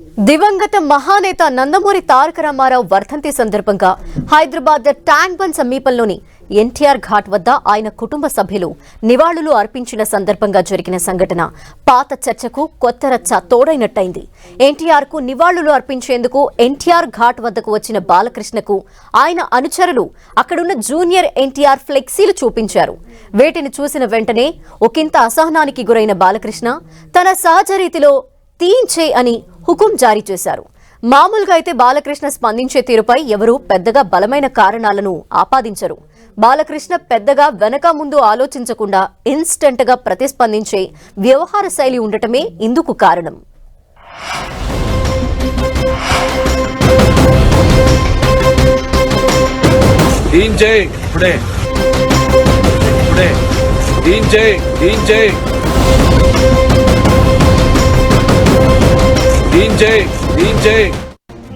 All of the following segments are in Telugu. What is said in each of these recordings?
దివంగత మహానేత నందమూరి తారక రామారావు వర్ధంతి సందర్భంగా హైదరాబాద్ ట్యాంక్ బండ్ సమీపంలోని ఎన్టీఆర్ ఘాట్ వద్ద ఆయన కుటుంబ సభ్యులు నివాళులు అర్పించిన సందర్భంగా జరిగిన సంఘటన పాత చర్చకు కొత్త రచ్చ తోడైనట్టయింది. ఎన్టీఆర్కు నివాళులు అర్పించేందుకు ఎన్టీఆర్ ఘాట్ వద్దకు వచ్చిన బాలకృష్ణకు ఆయన అనుచరులు అక్కడున్న జూనియర్ ఎన్టీఆర్ ఫ్లెక్సీలు చూపించారు. వేటిని చూసిన వెంటనే ఒకంత అసహనానికి గురైన బాలకృష్ణ తన సహజ రీతిలో తీయించే అని హుకుం జారీ చేశారు. మామూలుగా అయితే బాలకృష్ణ స్పందించే తీరుపై ఎవరూ పెద్దగా బలమైన కారణాలను ఆపాదించరు. బాలకృష్ణ పెద్దగా వెనక ముందు ఆలోచించకుండా ఇన్స్టంట్గా ప్రతిస్పందించే వ్యవహార శైలి ఉండటమే ఇందుకు కారణం. ఇప్పుడే. ఇప్పుడే.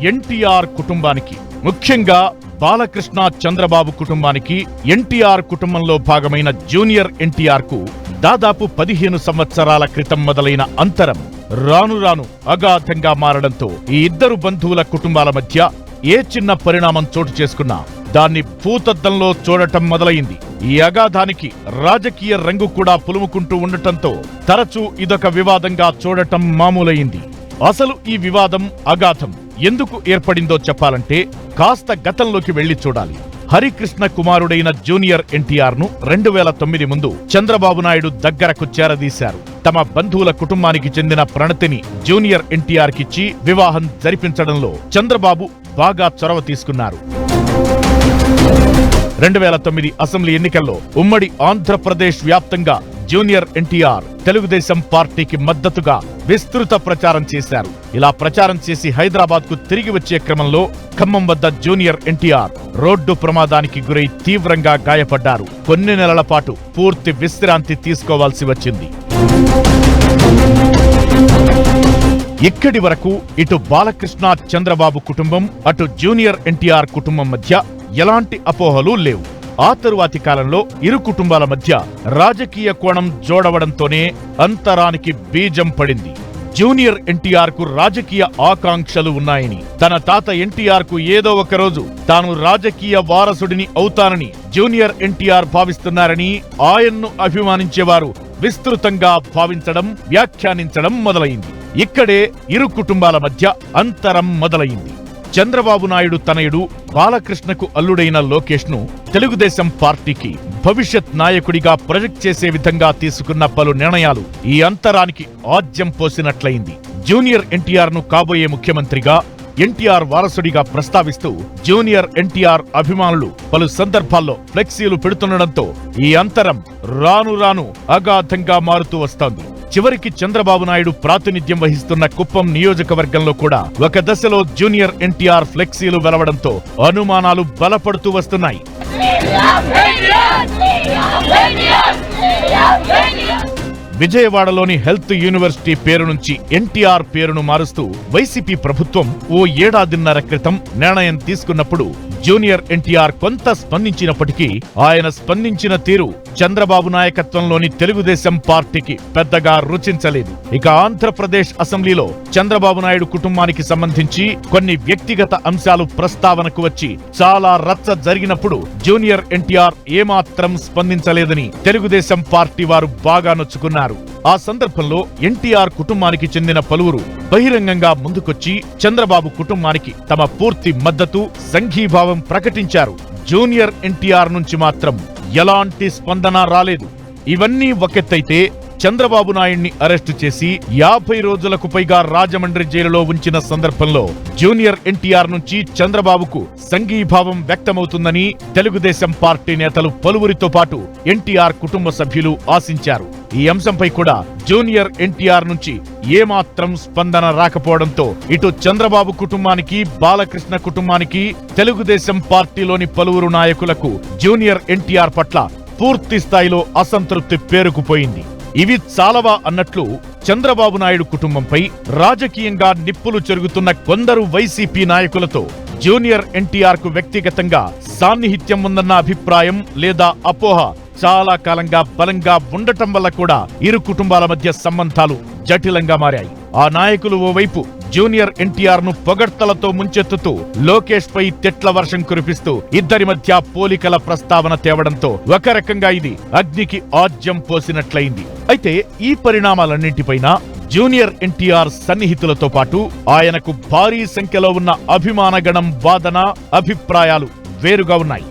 ఎన్టీఆర్ కుటుంబానికి ముఖ్యంగా బాలకృష్ణ చంద్రబాబు కుటుంబానికి ఎన్టీఆర్ కుటుంబంలో భాగమైన జూనియర్ ఎన్టీఆర్కు దాదాపు పదిహేను సంవత్సరాల క్రితం మొదలైన అంతరం రాను రాను అగాధంగా మారడంతో ఈ ఇద్దరు బంధువుల కుటుంబాల మధ్య ఏ చిన్న పరిణామం చోటు చేసుకున్నా దాన్ని భూతద్దంలో చూడటం మొదలైంది. ఈ అగాధానికి రాజకీయ రంగు కూడా పులుముకుంటూ ఉండటంతో తరచూ ఇదొక వివాదంగా చూడటం మామూలైంది. అసలు ఈ వివాదం అగాధం. ఎందుకు ఏర్పడిందో చెప్పాలంటే కాస్త గతంలోకి వెళ్ళి చూడాలి. హరికృష్ణ కుమారుడైన జూనియర్ ఎన్టీఆర్ను రెండు వేల తొమ్మిది ముందు చంద్రబాబు నాయుడు దగ్గరకు చేరదీశారు. తమ బంధువుల కుటుంబానికి చెందిన ప్రణతిని జూనియర్ ఎన్టీఆర్ కిచ్చి వివాహం జరిపించడంలో చంద్రబాబు బాగా చొరవ తీసుకున్నారు. రెండు వేల తొమ్మిది అసెంబ్లీ ఎన్నికల్లో ఉమ్మడి ఆంధ్రప్రదేశ్ వ్యాప్తంగా జూనియర్ ఎన్టీఆర్ తెలుగుదేశం పార్టీకి మద్దతుగా విస్తృత ప్రచారం చేశారు. ఇలా ప్రచారం చేసి హైదరాబాద్కు తిరిగి వచ్చే క్రమంలో ఖమ్మం వద్ద జూనియర్ ఎన్టీఆర్ రోడ్డు ప్రమాదానికి గురై తీవ్రంగా గాయపడ్డారు. కొన్ని నెలల పాటు పూర్తి విశ్రాంతి తీసుకోవాల్సి వచ్చింది. ఇక్కడి వరకు ఇటు బాలకృష్ణ చంద్రబాబు కుటుంబం అటు జూనియర్ ఎన్టీఆర్ కుటుంబం మధ్య ఎలాంటి అపోహలు లేవు. ఆ తరువాతి కాలంలో ఇరు కుటుంబాల మధ్య రాజకీయ కోణం జోడవడంతోనే అంతరానికి బీజం పడింది. జూనియర్ ఎన్టీఆర్కు రాజకీయ ఆకాంక్షలు ఉన్నాయని తన తాత ఎన్టీఆర్కు ఏదో ఒకరోజు తాను రాజకీయ వారసుడిని అవుతానని జూనియర్ ఎన్టీఆర్ భావిస్తున్నారని ఆయన్ను అభిమానించేవారు విస్తృతంగా భావించడం వ్యాఖ్యానించడం మొదలైంది. ఇక్కడే ఇరు కుటుంబాల మధ్య అంతరం మొదలైంది. చంద్రబాబు నాయుడు తనయుడు బాలకృష్ణకు అల్లుడైన లోకేష్ను తెలుగుదేశం పార్టీకి భవిష్యత్ నాయకుడిగా ప్రొజెక్ట్ చేసే విధంగా తీసుకున్న పలు నిర్ణయాలు ఈ అంతరానికి ఆజ్యం పోసినట్లయింది. జూనియర్ ఎన్టీఆర్ను కాబోయే ముఖ్యమంత్రిగా ఎన్టీఆర్ వారసుడిగా ప్రస్తావిస్తూ జూనియర్ ఎన్టీఆర్ అభిమానులు పలు సందర్భాల్లో ఫ్లెక్సీలు పెడుతుండటంతో ఈ అంతరం రాను రాను అగాధంగా మారుతూ వస్తోంది. చివరికి చంద్రబాబు నాయుడు ప్రాతినిధ్యం వహిస్తున్న కుప్పం నియోజకవర్గంలో కూడా ఒక దశలో జూనియర్ ఎన్టీఆర్ ఫ్లెక్సీలు వెలవడంతో అనుమానాలు బలపడుతూ వస్తున్నాయి. విజయవాడలోని హెల్త్ యూనివర్సిటీ పేరు నుంచి ఎన్టీఆర్ పేరును మారుస్తూ వైసీపీ ప్రభుత్వం ఓ ఏడాదిన్నర క్రితం నిర్ణయం తీసుకున్నప్పుడు జూనియర్ ఎన్టీఆర్ కొంత స్పందించినప్పటికీ ఆయన స్పందించిన తీరు చంద్రబాబు నాయకత్వంలోని తెలుగుదేశం పార్టీకి పెద్దగా రుచించలేదు. ఇక ఆంధ్రప్రదేశ్ అసెంబ్లీలో చంద్రబాబు నాయుడు కుటుంబానికి సంబంధించి కొన్ని వ్యక్తిగత అంశాలు ప్రస్తావనకు వచ్చి చాలా రచ్చ జరిగినప్పుడు జూనియర్ ఎన్టీఆర్ ఏమాత్రం స్పందించలేదని తెలుగుదేశం పార్టీ వారు బాగా నొచ్చుకున్నారు. ఆ సందర్భంలో ఎన్టీఆర్ కుటుంబానికి చెందిన పలువురు బహిరంగంగా ముందుకొచ్చి చంద్రబాబు కుటుంబానికి తమ పూర్తి మద్దతు సంఘీభావం ప్రకటించారు. జూనియర్ ఎన్టీఆర్ నుంచి మాత్రం ఎలాంటి స్పందన రాలేదు. ఇవన్నీ ఒకెత్తైతే చంద్రబాబు నాయుడిని అరెస్టు చేసి యాభై రోజులకు పైగా రాజమండ్రి జైలులో ఉంచిన సందర్భంలో జూనియర్ ఎన్టీఆర్ నుంచి చంద్రబాబుకు సంఘీభావం వ్యక్తమవుతుందని తెలుగుదేశం పార్టీ నేతలు పలువురితో పాటు ఎన్టీఆర్ కుటుంబ సభ్యులు ఆశించారు. ఈ అంశంపై కూడా జూనియర్ ఎన్టీఆర్ నుంచి ఏమాత్రం స్పందన రాకపోవడంతో ఇటు చంద్రబాబు కుటుంబానికి బాలకృష్ణ కుటుంబానికి తెలుగుదేశం పార్టీలోని పలువురు నాయకులకు జూనియర్ ఎన్టీఆర్ పట్ల పూర్తి స్థాయిలో అసంతృప్తి పేరుకుపోయింది. ఇవి చాలవా అన్నట్లు చంద్రబాబు నాయుడు కుటుంబంపై రాజకీయంగా నిప్పులు చెరుగుతున్న కొందరు వైసీపీ నాయకులతో జూనియర్ ఎన్టీఆర్కు వ్యక్తిగతంగా సాన్నిహిత్యం ఉందన్న అభిప్రాయం లేదా అపోహ చాలా కాలంగా బలంగా ఉండటం వల్ల కూడా ఇరు కుటుంబాల మధ్య సంబంధాలు జటిలంగా మారాయి. ఆ నాయకులు ఓవైపు జూనియర్ ఎన్టీఆర్ను పొగడ్తలతో ముంచెత్తుతూ లోకేష్ పై తిట్ల వర్షం కురిపిస్తూ ఇద్దరి మధ్య పోలికల ప్రస్తావన తేవడంతో ఒక రకంగా ఇది అగ్నికి ఆజ్యం పోసినట్లయింది. అయితే ఈ పరిణామాలన్నింటిపైన జూనియర్ ఎన్టీఆర్ సన్నిహితులతో పాటు ఆయనకు భారీ సంఖ్యలో ఉన్న అభిమానగణం వాదన అభిప్రాయాలు వేరుగా ఉన్నాయి.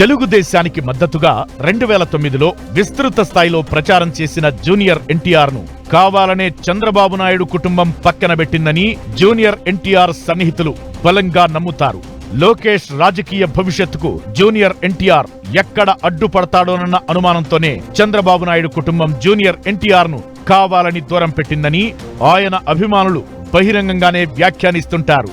తెలుగుదేశానికి మద్దతుగా రెండు వేల తొమ్మిదిలో విస్తృత స్థాయిలో ప్రచారం చేసిన జూనియర్ ఎన్టీఆర్ను కావాలనే చంద్రబాబు నాయుడు కుటుంబం పక్కన పెట్టిందని జూనియర్ ఎన్టీఆర్ సన్నిహితులు బలంగా నమ్ముతారు. లోకేష్ రాజకీయ భవిష్యత్తుకు జూనియర్ ఎన్టీఆర్ ఎక్కడ అడ్డుపడతాడోనన్న అనుమానంతోనే చంద్రబాబు నాయుడు కుటుంబం జూనియర్ ఎన్టీఆర్ను కావాలని దూరం పెట్టిందని ఆయన అభిమానులు బహిరంగంగానే వ్యాఖ్యానిస్తుంటారు.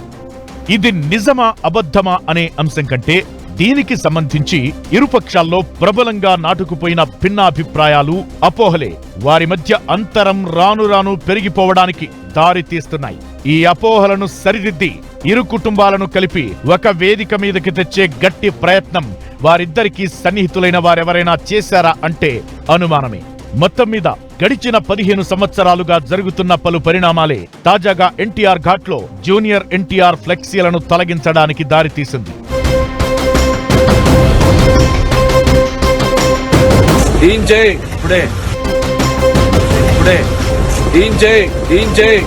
ఇది నిజమా అబద్ధమా అనే అంశం కంటే దీనికి సంబంధించి ఇరుపక్షాల్లో ప్రబలంగా నాటుకుపోయిన భిన్నాభిప్రాయాలు అపోహలే. వారి మధ్య అంతరం రాను రాను పెరిగిపోవడానికి దారితీస్తున్నాయి ఈ అపోహలను సరిదిద్ది ఇరు కుటుంబాలను కలిపి ఒక వేదిక మీదకి తెచ్చే గట్టి ప్రయత్నం వారిద్దరికీ సన్నిహితులైన వారెవరైనా చేశారా అంటే అనుమానమే. మొత్తం మీద గడిచిన పదిహేను సంవత్సరాలుగా జరుగుతున్న పలు పరిణామాలే తాజాగా ఎన్టీఆర్ ఘాట్లో జూనియర్ ఎన్టీఆర్ ఫ్లెక్సీలను తొలగించడానికి దారితీసింది. డీన్ చేయి. ఇప్పుడే. ఇప్పుడే. డీన్ చేయి. డీన్ చేయి.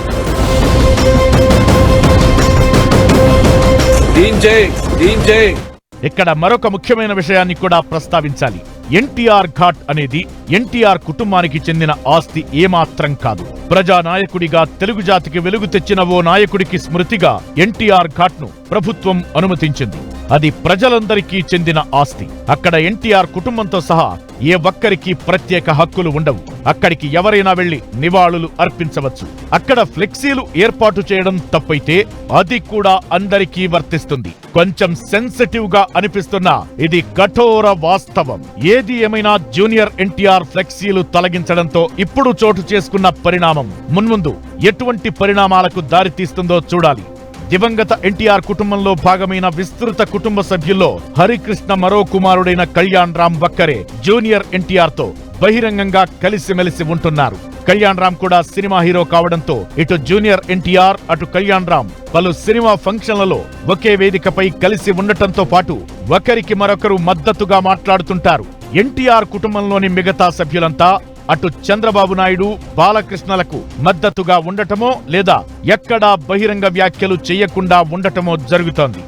డీన్ చేయి. డీన్ చేయి. ఇక్కడ మరొక ముఖ్యమైన విషయాన్ని కూడా ప్రస్తావించాలి. ఎన్టీఆర్ ఘాట్ అనేది ఎన్టీఆర్ కుటుంబానికి చెందిన ఆస్తి ఏమాత్రం కాదు. ప్రజా నాయకుడిగా తెలుగు జాతికి వెలుగు తెచ్చిన ఓ నాయకుడికి స్మృతిగా ఎన్టీఆర్ ఘాట్ను ప్రభుత్వం అనుమతించింది. అది ప్రజలందరికీ చెందిన ఆస్తి. అక్కడ ఎన్టీఆర్ కుటుంబంతో సహా ఏ ఒక్కరికి ప్రత్యేక హక్కులు ఉండవు. అక్కడికి ఎవరైనా వెళ్ళి నివాళులు అర్పించవచ్చు. అక్కడ ఫ్లెక్సీలు ఏర్పాటు చేయడం తప్పైతే అది కూడా అందరికీ వర్తిస్తుంది. కొంచెం సెన్సిటివ్గా అనిపిస్తున్నా ఇది కఠోర వాస్తవం. ఏది ఏమైనా జూనియర్ ఎన్టీఆర్ ఫ్లెక్సీలు తొలగించడంతో ఇప్పుడు చోటు చేసుకున్న పరిణామం. మున్ముందు ఎటువంటి పరిణామాలకు దారితీస్తుందో చూడాలి. దివంగత ఎన్టీఆర్ కుటుంబంలో భాగమైన విస్తృత కుటుంబ సభ్యుల్లో హరికృష్ణ మరో కుమారుడైన కళ్యాణ్ రామ్ వక్కరే జూనియర్ ఎన్టీఆర్తో బహిరంగంగా కలిసిమెలిసి ఉంటున్నారు. కళ్యాణ్ రామ్ కూడా సినిమా హీరో కావడంతో ఇటు జూనియర్ ఎన్టీఆర్ అటు కళ్యాణ్ రామ్ పలు సినిమా ఫంక్షన్లలో ఒకే వేదికపై కలిసి ఉండటంతో పాటు ఒకరికి మరొకరు మద్దతుగా మాట్లాడుతుంటారు. ఎన్టీఆర్ కుటుంబంలోని మిగతా సభ్యులంతా అటు చంద్రబాబు నాయుడు బాలకృష్ణలకు మద్దతుగా ఉండటమో లేదా ఎక్కడా బహిరంగ వ్యాఖ్యలు చేయకుండా ఉండటమో జరుగుతోంది.